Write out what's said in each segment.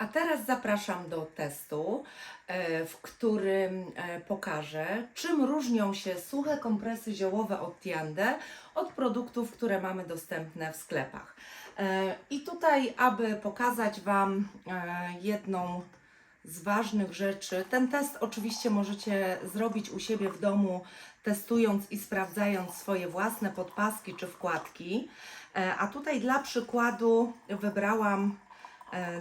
A teraz zapraszam do testu, e, w którym e, pokażę, czym różnią się suche kompresy ziołowe od Tiande od produktów, które mamy dostępne w sklepach. E, I tutaj, aby pokazać Wam jedną z ważnych rzeczy, ten test oczywiście możecie zrobić u siebie w domu, testując i sprawdzając swoje własne podpaski czy wkładki. A tutaj dla przykładu wybrałam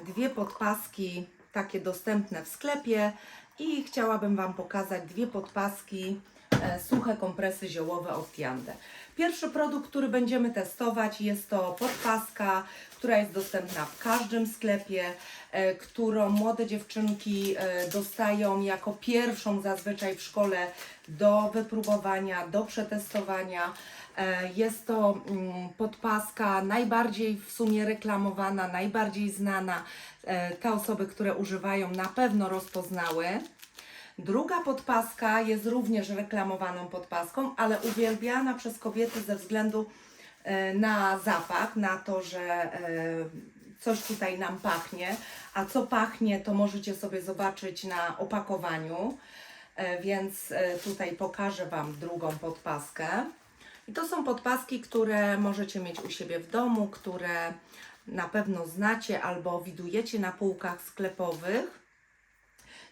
dwie podpaski takie dostępne w sklepie i chciałabym Wam pokazać dwie podpaski e, suche kompresy ziołowe od Tiande. Pierwszy produkt, który będziemy testować jest to podpaska, która jest dostępna w każdym sklepie, e, którą młode dziewczynki e, dostają jako pierwszą zazwyczaj w szkole do wypróbowania, do przetestowania. E, Jest to mm, podpaska najbardziej w sumie reklamowana, najbardziej znana. E, Te osoby, które używają, na pewno rozpoznały. Druga podpaska jest również reklamowaną podpaską, ale uwielbiana przez kobiety ze względu e, na zapach, na to, że coś tutaj nam pachnie. A co pachnie, to możecie sobie zobaczyć na opakowaniu. Więc tutaj pokażę Wam drugą podpaskę. I to są podpaski, które możecie mieć u siebie w domu, które na pewno znacie albo widujecie na półkach sklepowych.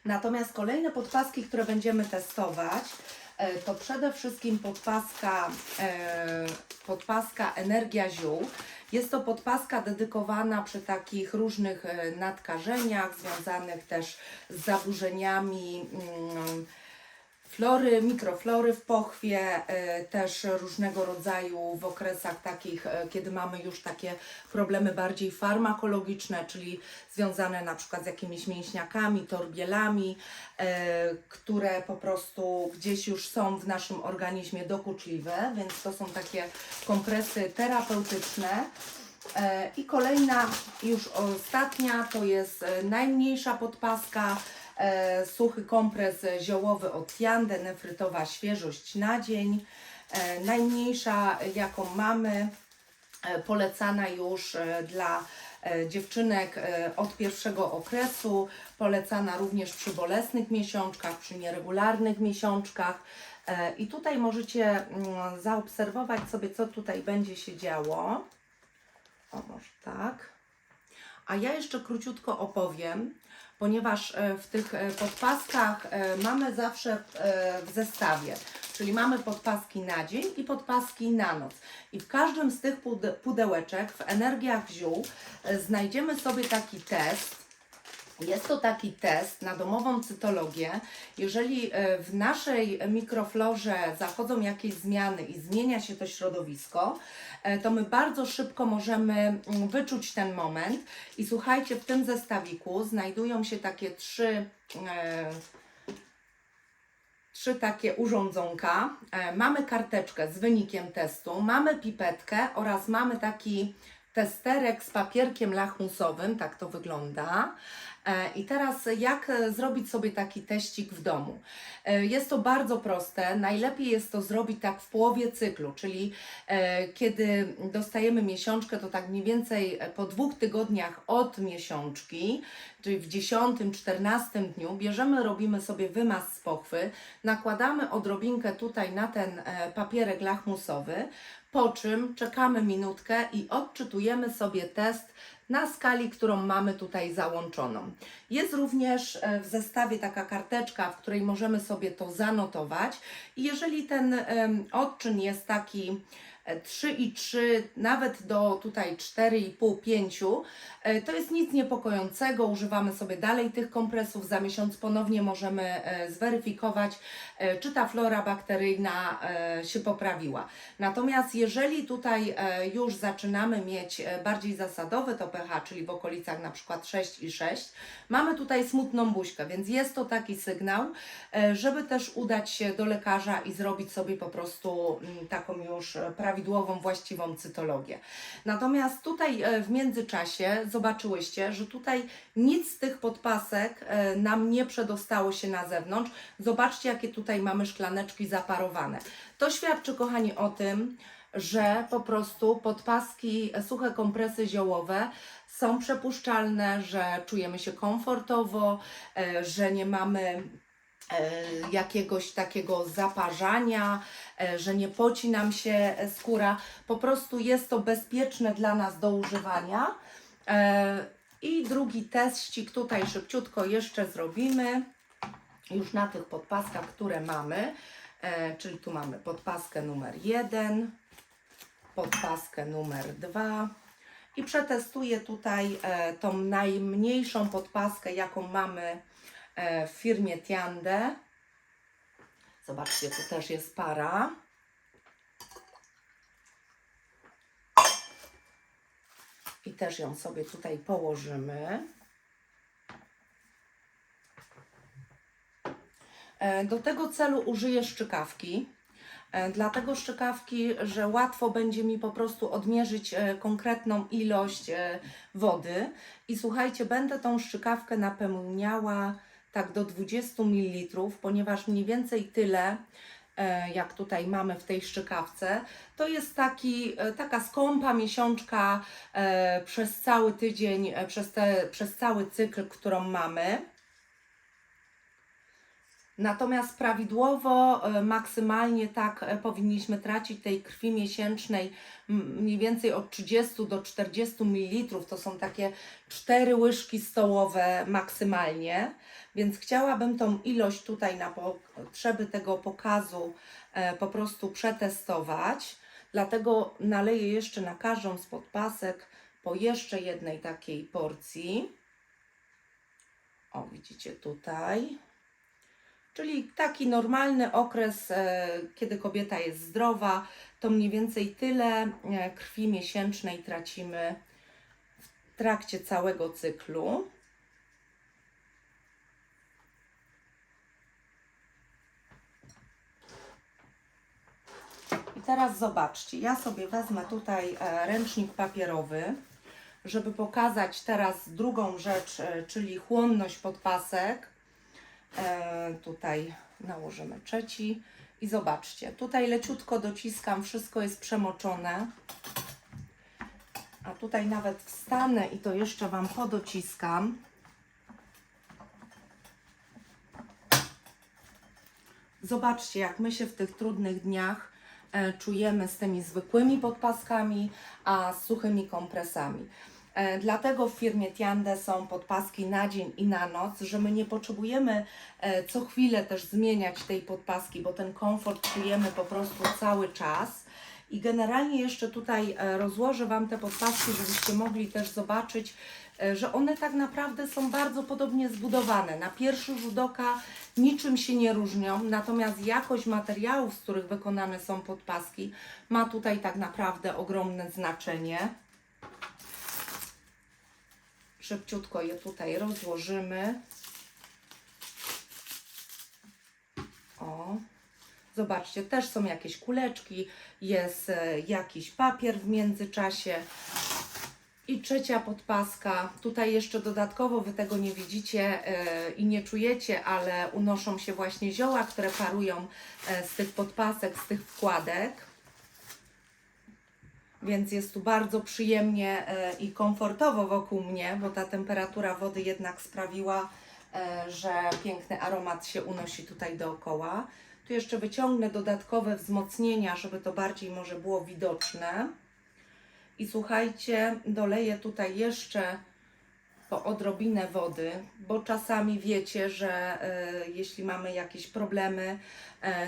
Natomiast kolejne podpaski, które będziemy testować, e, to przede wszystkim podpaska, e, podpaska Energia Ziół. Jest to podpaska dedykowana przy takich różnych e, nadkażeniach, związanych też z zaburzeniami mm, flory, mikroflory w pochwie, e, też różnego rodzaju w okresach takich, e, kiedy mamy już takie problemy bardziej farmakologiczne, czyli związane na przykład z jakimiś mięśniakami, torbielami, e, które po prostu gdzieś już są w naszym organizmie dokuczliwe, więc to są takie kompresy terapeutyczne. I kolejna, już ostatnia, to jest najmniejsza podpaska, suchy kompres ziołowy od Tiande, nefrytowa świeżość na dzień. E, najmniejsza, jaką mamy, e, polecana już e, dla e, dziewczynek e, od pierwszego okresu, polecana również przy bolesnych miesiączkach, przy nieregularnych miesiączkach. E, I tutaj możecie mm, zaobserwować sobie, co tutaj będzie się działo. O, może tak. A ja jeszcze króciutko opowiem, ponieważ e, w tych e, podpaskach e, mamy zawsze w zestawie, czyli mamy podpaski na dzień i podpaski na noc. I w każdym z tych pude- pudełeczek w energiach ziół znajdziemy sobie taki test, jest to taki test na domową cytologię. Jeżeli e, w naszej mikroflorze zachodzą jakieś zmiany i zmienia się to środowisko, e, to my bardzo szybko możemy mm, wyczuć ten moment. I słuchajcie, w tym zestawiku znajdują się takie trzy. e, Trzy takie urządzonka. Mamy karteczkę z wynikiem testu, mamy pipetkę oraz mamy taki testerek z papierkiem lachmusowym, tak to wygląda. E, I teraz jak e, zrobić sobie taki teścik w domu? E, Jest to bardzo proste. Najlepiej jest to zrobić tak w połowie cyklu, czyli kiedy dostajemy miesiączkę, to tak mniej więcej po dwóch tygodniach od miesiączki, czyli w 10-14 dniu, bierzemy, robimy sobie wymaz z pochwy, nakładamy odrobinkę tutaj na ten papierek lachmusowy, po czym czekamy minutkę i odczytujemy sobie test na skali, którą mamy tutaj załączoną. Jest również e, w zestawie taka karteczka, w której możemy sobie to zanotować i jeżeli ten odczyn jest taki 3,3, nawet do tutaj 4,5, 5, e, to jest nic niepokojącego. Używamy sobie dalej tych kompresów. Za miesiąc ponownie możemy e, zweryfikować, e, czy ta flora bakteryjna się poprawiła. Natomiast jeżeli tutaj już zaczynamy mieć bardziej zasadowe to pH, czyli w okolicach na przykład 6 i 6, mamy tutaj smutną buźkę, więc jest to taki sygnał, żeby też udać się do lekarza i zrobić sobie po prostu mm, taką już e, prawidłową, właściwą cytologię. Natomiast tutaj e, w międzyczasie zobaczyłyście, że tutaj nic z tych podpasek e, nam nie przedostało się na zewnątrz. Zobaczcie, jakie tutaj mamy szklaneczki zaparowane. To świadczy, kochani, o tym, że po prostu podpaski, e, suche kompresy ziołowe są przepuszczalne, że czujemy się komfortowo, że nie mamy jakiegoś takiego zaparzania, e, że nie poci nam się e, skóra. Po prostu jest to bezpieczne dla nas do używania. E, I drugi teścik tutaj szybciutko jeszcze zrobimy. Już na tych podpaskach, które mamy. E, czyli tu mamy podpaskę numer 1, podpaskę numer 2 i przetestuję tutaj e, tą najmniejszą podpaskę, jaką mamy e, w firmie Tiande. Zobaczcie, tu też jest para. I też ją sobie tutaj położymy. E, Do tego celu użyję szczykawki. E, Dlatego szczykawki, że łatwo będzie mi po prostu odmierzyć e, konkretną ilość e, wody. I słuchajcie, będę tą szczykawkę napełniała tak do 20 ml, ponieważ mniej więcej tyle, e, jak tutaj mamy w tej szczykawce, to jest taki, e, taka skąpa miesiączka e, przez cały tydzień, przez, te, przez cały cykl, którą mamy. Natomiast prawidłowo, e, maksymalnie tak e, powinniśmy tracić tej krwi miesięcznej mniej więcej od 30 do 40 ml. To są takie 4 łyżki stołowe maksymalnie. Więc chciałabym tą ilość tutaj na potrzeby tego pokazu e, po prostu przetestować. Dlatego naleję jeszcze na każdą z podpasek po jeszcze jednej takiej porcji. O, widzicie tutaj. Czyli taki normalny okres, e, kiedy kobieta jest zdrowa, to mniej więcej tyle e, krwi miesięcznej tracimy w trakcie całego cyklu. I teraz zobaczcie, ja sobie wezmę tutaj e, ręcznik papierowy, żeby pokazać teraz drugą rzecz, czyli chłonność podpasek. E, tutaj nałożymy trzeci i zobaczcie, tutaj leciutko dociskam, wszystko jest przemoczone. A tutaj nawet wstanę i to jeszcze Wam podociskam. Zobaczcie, jak my się w tych trudnych dniach e, czujemy z tymi zwykłymi podpaskami, a z suchymi kompresami. E, Dlatego w firmie Tiande są podpaski na dzień i na noc, że my nie potrzebujemy e, co chwilę też zmieniać tej podpaski, bo ten komfort czujemy po prostu cały czas. I generalnie jeszcze tutaj e, rozłożę Wam te podpaski, żebyście mogli też zobaczyć, że one tak naprawdę są bardzo podobnie zbudowane. Na pierwszy rzut oka niczym się nie różnią, natomiast jakość materiałów, z których wykonane są podpaski, ma tutaj tak naprawdę ogromne znaczenie. Szybciutko je tutaj rozłożymy. O. Zobaczcie, też są jakieś kuleczki, jest e, jakiś papier w międzyczasie. I trzecia podpaska. Tutaj jeszcze dodatkowo Wy tego nie widzicie e, i nie czujecie, ale unoszą się właśnie zioła, które parują e, z tych podpasek, z tych wkładek. Więc jest tu bardzo przyjemnie e, i komfortowo wokół mnie, bo ta temperatura wody jednak sprawiła, e, że piękny aromat się unosi tutaj dookoła. Tu jeszcze wyciągnę dodatkowe wzmocnienia, żeby to bardziej może było widoczne. I słuchajcie, doleję tutaj jeszcze po odrobinę wody, bo czasami wiecie, że e, jeśli mamy jakieś problemy,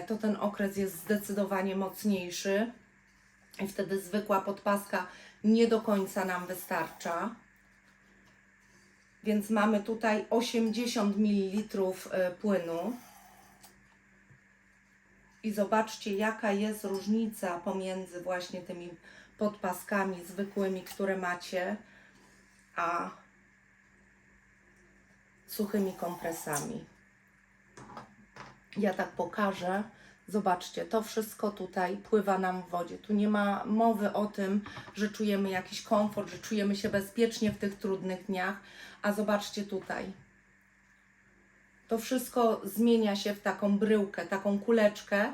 to ten okres jest zdecydowanie mocniejszy i wtedy zwykła podpaska nie do końca nam wystarcza. Więc mamy tutaj 80 ml e, płynu. I zobaczcie, jaka jest różnica pomiędzy właśnie tymi podpaskami zwykłymi, które macie, a suchymi kompresami. Ja tak pokażę. Zobaczcie, to wszystko tutaj pływa nam w wodzie. Tu nie ma mowy o tym, że czujemy jakiś komfort, że czujemy się bezpiecznie w tych trudnych dniach. A zobaczcie tutaj. To wszystko zmienia się w taką bryłkę, taką kuleczkę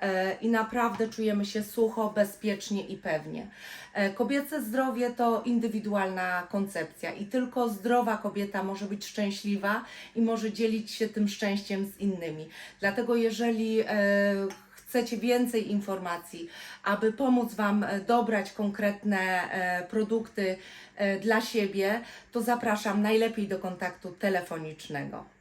e, i naprawdę czujemy się sucho, bezpiecznie i pewnie. E, Kobiece zdrowie to indywidualna koncepcja i tylko zdrowa kobieta może być szczęśliwa i może dzielić się tym szczęściem z innymi. Dlatego jeżeli e, chcecie więcej informacji, aby pomóc Wam dobrać konkretne produkty dla siebie, to zapraszam najlepiej do kontaktu telefonicznego.